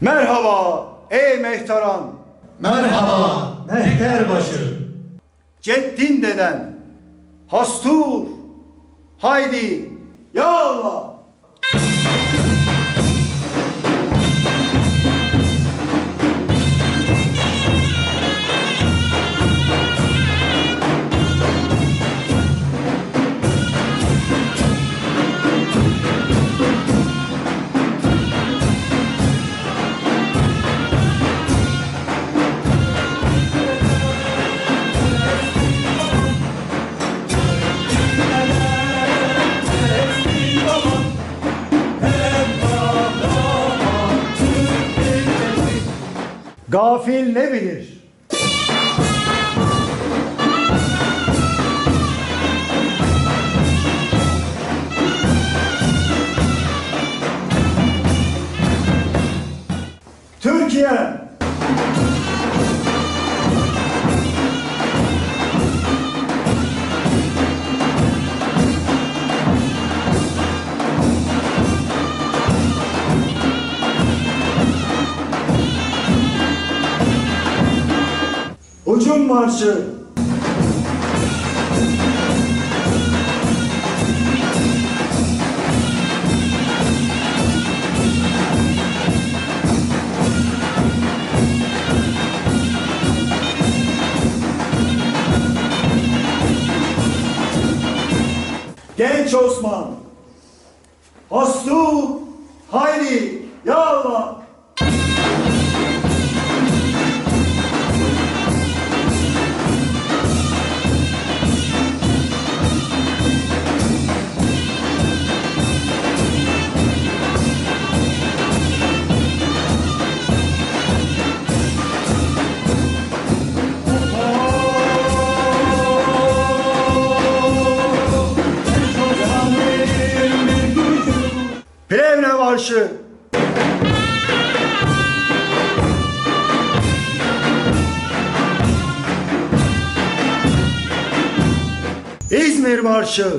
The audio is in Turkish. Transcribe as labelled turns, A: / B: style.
A: Merhaba ey mehtaran,
B: Merhaba mehterbaşı.
A: ceddin deden, hastur, haydi ya Allah. Gafil ne bilir? Türkiye Ucum Marşı. Genç Osman. Hastu Hayri Ya Allah Plevne Marşı İzmir Marşı